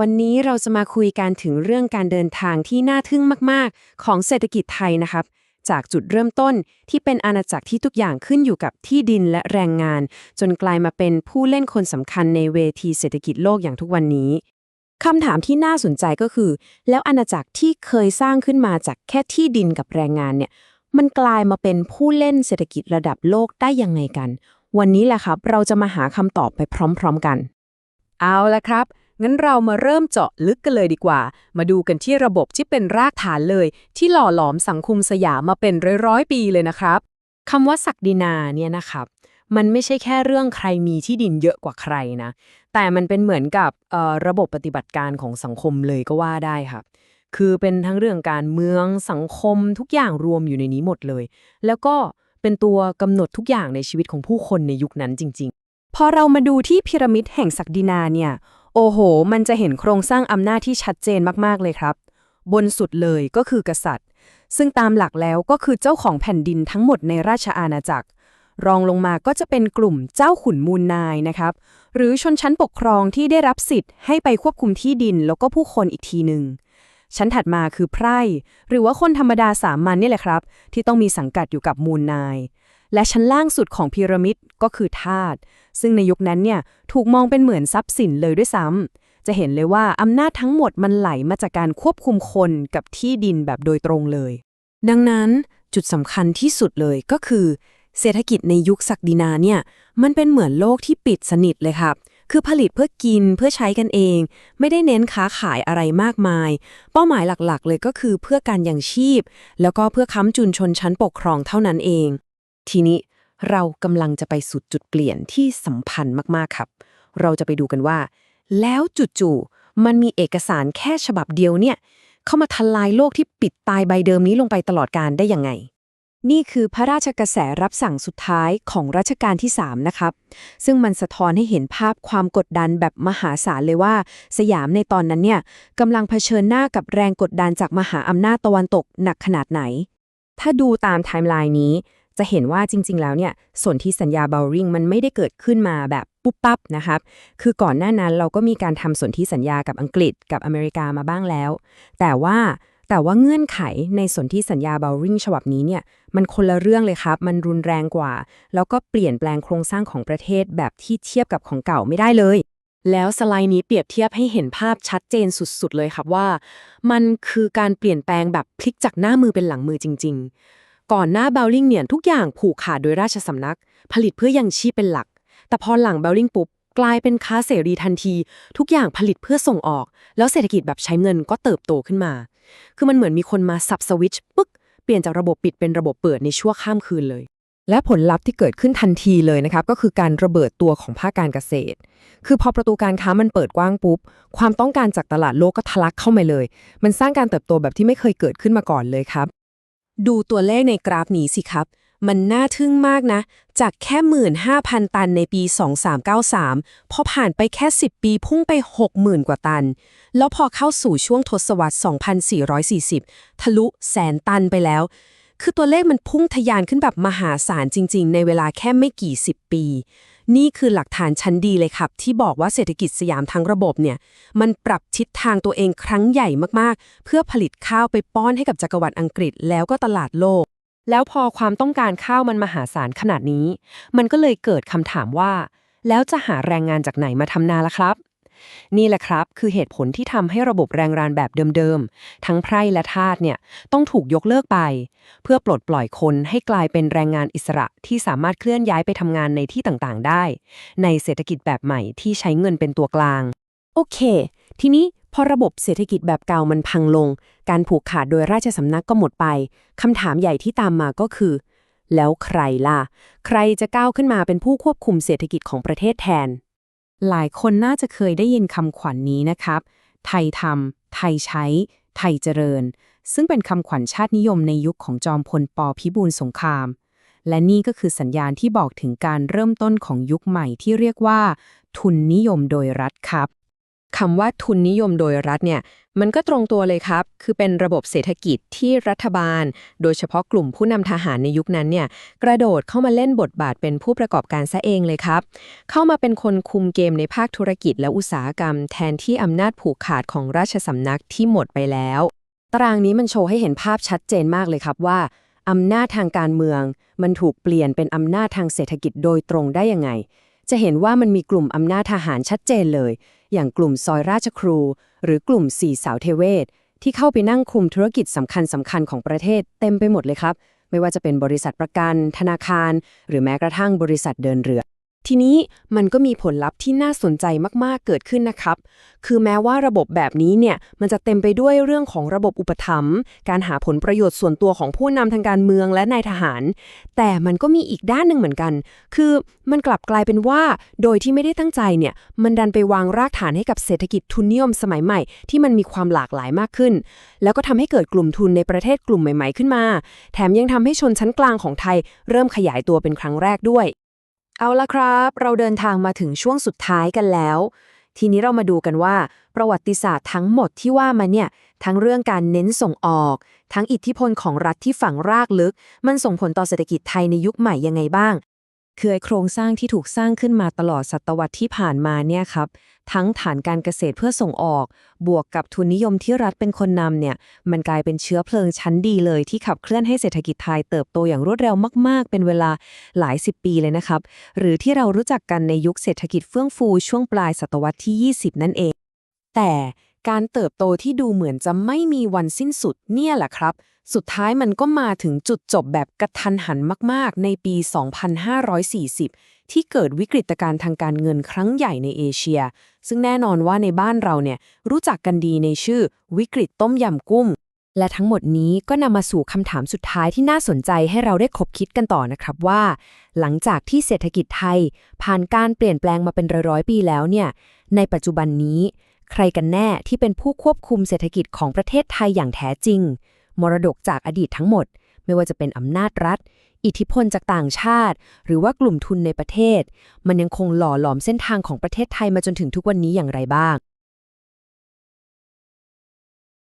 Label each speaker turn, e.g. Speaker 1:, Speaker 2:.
Speaker 1: วันนี้เราจะมาคุยกันถึงเรื่องการเดินทางที่น่าทึ่งมาก ๆ ของเศรษฐกิจไทยนะครับ จากจุดเริ่มต้นที่เป็นอาณาจักรที่ทุกอย่างขึ้นอยู่กับที่ดินและแรงงาน จนกลายมาเป็นผู้เล่นคนสำคัญในเวทีเศรษฐกิจโลกอย่างทุกวันนี้คำถามที่น่าสนใจก็คือ แล้วอาณาจักรที่เคยสร้างขึ้นมาจากแค่ที่ดินกับแรงงานเนี่ยมันกลายมาเป็นผู้เล่นเศรษฐกิจระดับโลกได้ยังไงกัน วันนี้แหละครับ เราจะมาหาคำตอบไปพร้อม ๆกัน
Speaker 2: เอาละครับ งั้นเรามาเริ่มเจาะลึกกันเลยดีกว่า มาดูกันที่ระบบที่เป็นรากฐานเลย ที่หล่อหลอมสังคมสยามมาเป็นร้อยๆปีเลยนะครับ
Speaker 1: คำว่าศักดินาเนี่ยนะครับ มันไม่ใช่แค่เรื่องใครมีที่ดินเยอะกว่าใครนะ แต่มันเป็นเหมือนกับออระบบปฏิบัติการของสังคมเลยก็ว่าได้ครับคือเป็นทั้งเรื่องการเมืองสังคมทุกอย่างรวมอยู่ในนี้หมดเลย แล้วก็เป็นตัวกำหนดทุกอย่างในชีวิตของผู้คนในยุคนั้นจริง
Speaker 2: พอเรามาดูที่พีระมิดแห่งศักดินาเนี่ย โอ้โห มันจะเห็นโครงสร้างอำนาจที่ชัดเจนมากๆเลยครับ บนสุดเลยก็คือกษัตริย์ ซึ่งตามหลักแล้วก็คือเจ้าของแผ่นดินทั้งหมดในราชอาณาจักร รองลงมาก็จะเป็นกลุ่มเจ้าขุนมูลนายนะครับ หรือชนชั้นปกครองที่ได้รับสิทธิ์ให้ไปควบคุมที่ดินแล้วก็ผู้คนอีกทีหนึ่งชั้นถัดมาคือไพร่ หรือว่าคนธรรมดาสามัญนี่แหละครับ ที่ต้องมีสังกัดอยู่กับมูลนาย และชั้นล่างสุดของพีระมิดก็คือทาสซึ่งในยุคนั้นเนี่ยถูกมองเป็นเหมือนทรัพย์สินเลยด้วยซ้ำจะเห็นเลยว่าอำนาจทั้งหมดมันไหลมาจากการควบคุมคนกับที่ดินแบบโดยตรงเลย
Speaker 1: ดังนั้นจุดสำคัญที่สุดเลยก็คือ เศรษฐกิจในยุคศักดินาเนี่ยมันเป็นเหมือนโลกที่ปิดสนิทเลยครับคือผลิตเพื่อกินเพื่อใช้กันเอง ไม่ได้เน้นค้าขายอะไรมากมาย เป้าหมายหลักๆ เลยก็คือเพื่อการยังชีพ แล้วก็เพื่อค้ำจุนชนชั้นปกครองเท่านั้นเอง ทีนี้เรากำลังจะไปสู่จุดเปลี่ยนที่สัมพันธ์มากๆครับ เราจะไปดูกันว่า แล้วจู่ๆมันมีเอกสารแค่ฉบับเดียวเนี่ย เข้ามาทลายโลกที่ปิดตายใบเดิมนี้ลงไปตลอดการได้ยังไง
Speaker 2: นี่คือพระราชกระแสรับสั่งสุดท้ายของรัชกาลที่ 3 นะครับ ซึ่งมันสะท้อนให้เห็นภาพความกดดันแบบมหาศาลเลยว่า สยามในตอนนั้นเนี่ยกำลังเผชิญหน้ากับแรงกดดันจากมหาอำนาจตะวันตกหนักขนาดไหน ถ้าดูตามไทม์ไลน์นี้ จะเห็นว่าจริง ๆ แล้วเนี่ยสนธิสัญญาเบลริงมันไม่ได้เกิดขึ้นมาแบบปุ๊บปั๊บนะครับ คือก่อนหน้านั้นเราก็มีการทำสนธิสัญญากับอังกฤษกับอเมริกามาบ้างแล้ว แต่ว่าแต่ว่าเงื่อนไขในสนธิสัญญาเบลริงฉบับนี้เนี่ยมันคนละเรื่องเลยครับ มันรุนแรงกว่า แล้วก็เปลี่ยนแปลงโครงสร้างของประเทศแบบที่เทียบกับของเก่าไม่ได้เลย แล้วสไลด์นี้เปรียบเทียบให้เห็นภาพชัดเจนสุดๆเลยครับว่า มันคือการเปลี่ยนแปลงแบบพลิกจากหน้ามือเป็นหลังมือจริง ๆ ก่อนหน้าเบลลิงเนี่ยทุกอย่างผูกขาดโดยราชสำนัก ผลิตเพื่อยังชีพเป็นหลัก แต่พอหลังเบลลิงปุ๊บกลายเป็นค้าเสรีทันที ทุกอย่างผลิตเพื่อส่งออก แล้วเศรษฐกิจแบบใช้เงินก็เติบโตขึ้นมา คือมันเหมือนมีคนมาสับสวิตช์ปึ๊กเปลี่ยนจากระบบปิดเป็นระบบเปิดในชั่วข้ามคืนเลย
Speaker 3: และผลลัพธ์ที่เกิดขึ้นทันทีเลยนะครับก็คือการระเบิดตัวของภาคการเกษตร คือพอประตูการค้ามันเปิดกว้างปุ๊บ ความต้องการจากตลาดโลกก็ทะลักเข้ามาเลย มันสร้างการเติบโตแบบที่ไม่เคยเกิดขึ้นมาก่อนเลยครับ
Speaker 1: ดูตัวเลขในกราฟนี้สิครับ มันน่าทึ่งมากนะ จากแค่ 15,000 ตันในปี 2393 พอผ่านไปแค่ 10 ปีพุ่งไป 60,000 กว่าตัน แล้วพอเข้าสู่ช่วงทศวรรษ 2440 ทะลุแสนตันไปแล้ว คือตัวเลขมันพุ่งทะยานขึ้นแบบมหาศาลจริง ๆ ในเวลาแค่ไม่กี่สิบปี นี่คือหลักฐานชั้นดีเลยครับ ที่บอกว่าเศรษฐกิจสยามทั้งระบบเนี่ย มันปรับทิศทางตัวเองครั้งใหญ่มากๆ เพื่อผลิตข้าวไปป้อนให้กับจักรวรรดิอังกฤษแล้วก็ตลาดโลก แล้วพอความต้องการข้าวมันมหาศาลขนาดนี้ มันก็เลยเกิดคำถามว่า แล้วจะหาแรงงานจากไหนมาทำนาล่ะครับ นี่แหละครับ คือเหตุผลที่ทำให้ระบบแรงงานแบบเดิมๆ ทั้งไพร่และทาสเนี่ยต้องถูกยกเลิกไป เพื่อปลดปล่อยคนให้กลายเป็นแรงงานอิสระที่สามารถเคลื่อนย้ายไปทำงานในที่ต่างๆ ได้ ในเศรษฐกิจแบบใหม่ที่ใช้เงินเป็นตัวกลาง โอเค ทีนี้พอระบบเศรษฐกิจแบบเก่ามันพังลง การผูกขาดโดยราชสำนักก็หมดไปคำถามใหญ่ที่ตามมาก็คือ แล้วใครล่ะ ใครจะก้าวขึ้นมาเป็นผู้ควบคุมเศรษฐกิจของประเทศแทน
Speaker 2: หลายคนน่าจะเคยได้ยินคำขวัญนนี้นะครับ ไทยทำไทยใช้ ไทยเจริญ ซึ่งเป็นคำขวัญชาตินิยมในยุคของจอมพลปพิบูลสงคราม และนี่ก็คือสัญญาณที่บอกถึงการเริ่มต้นของยุคใหม่ที่เรียกว่า ทุนนิยมโดยรัฐครับ
Speaker 3: คำว่าทุนนิยมโดยรัฐเนี่ยมันก็ตรงตัวเลยครับ คือเป็นระบบเศรษฐกิจที่รัฐบาล โดยเฉพาะกลุ่มผู้นำทหารในยุคนั้นเนี่ยกระโดดเข้ามาเล่นบทบาทเป็นผู้ประกอบการซะเองเลยครับ เข้ามาเป็นคนคุมเกมในภาคธุรกิจและอุตสาหกรรม แทนที่อำนาจผูกขาดของราชสำนักที่หมดไปแล้ว
Speaker 2: ตารางนี้มันโชว์ให้เห็นภาพชัดเจนมากเลยครับว่าอำนาจทางการเมือง มันถูกเปลี่ยนเป็นอำนาจทางเศรษฐกิจโดยตรงได้ยังไง จะเห็นว่ามันมีกลุ่มอำนาจทหารชัดเจนเลย อย่างกลุ่มซอยราชครู หรือกลุ่มสี่สาวเทเวศ ที่เข้าไปนั่งคุมธุรกิจสำคัญสำคัญของประเทศเต็มไปหมดเลยครับ ไม่ว่าจะเป็นบริษัทประกัน ธนาคาร หรือแม้กระทั่งบริษัทเดินเรือ
Speaker 1: ทีนี้มันก็มีผลลัพธ์ที่น่าสนใจมากๆเกิดขึ้นนะครับ คือแม้ว่าระบบแบบนี้เนี่ยมันจะเต็มไปด้วยเรื่องของระบบอุปถัมภ์การหาผลประโยชน์ส่วนตัวของผู้นำทางการเมืองและนายทหาร แต่มันก็มีอีกด้านหนึ่งเหมือนกัน คือมันกลับกลายเป็นว่า โดยที่ไม่ได้ตั้งใจเนี่ยมันดันไปวางรากฐานให้กับเศรษฐกิจทุนนิยมสมัยใหม่ ที่มันมีความหลากหลายมากขึ้น แล้วก็ทำให้เกิดกลุ่มทุนในประเทศกลุ่มใหม่ ๆขึ้นมา แถมยังทำให้ชนชั้นกลางของไทย เริ่มขยายตัวเป็นครั้งแรกด้วย
Speaker 2: เอาละครับ เราเดินทางมาถึงช่วงสุดท้ายกันแล้ว ทีนี้เรามาดูกันว่า ประวัติศาสตร์ทั้งหมดที่ว่ามาเนี่ย ทั้งเรื่องการเน้นส่งออก ทั้งอิทธิพลของรัฐที่ฝังรากลึก มันส่งผลต่อเศรษฐกิจไทยในยุคใหม่ยังไงบ้าง คือโครงสร้างที่ถูกสร้างขึ้นมาตลอดศตวรรษที่ผ่านมาเนี่ยครับ ทั้งฐานการเกษตรเพื่อส่งออก บวกกับทุนนิยมที่รัฐเป็นคนนำเนี่ย มันกลายเป็นเชื้อเพลิงชั้นดีเลย ที่ขับเคลื่อนให้เศรษฐกิจไทยเติบโตอย่างรวดเร็วมาก ๆ เป็นเวลาหลายสิบปีเลยนะครับ หรือที่เรารู้จักกันในยุคเศรษฐกิจเฟื่องฟูช่วงปลายศตวรรษที่ 20 นั่นเอง แต่ การเติบโตที่ดูเหมือนจะไม่มีวันสิ้นสุดเนี่ยแหละครับ สุดท้ายมันก็มาถึงจุดจบแบบกระทันหันมาก ๆ ในปี 2540 ที่เกิดวิกฤตการณ์ทางการเงินครั้งใหญ่ในเอเชีย ซึ่งแน่นอนว่าในบ้านเราเนี่ยรู้จักกันดีในชื่อวิกฤตต้มยำกุ้ง และทั้งหมดนี้ก็นำมาสู่คำถามสุดท้ายที่น่าสนใจให้เราได้คบคิดกันต่อนะครับว่า หลังจากที่เศรษฐกิจไทย ผ่านการเปลี่ยนแปลงมาเป็นร้อยๆปีแล้วเนี่ยในปัจจุบันนี้ ใครกันแน่ที่เป็นผู้ควบคุมเศรษฐกิจของประเทศไทยอย่างแท้จริง มรดกจากอดีตทั้งหมด ไม่ว่าจะเป็นอำนาจรัฐ อิทธิพลจากต่างชาติ หรือว่ากลุ่มทุนในประเทศ มันยังคงหล่อหลอมเส้นทางของประเทศไทยมาจนถึงทุกวันนี้อย่างไรบ้าง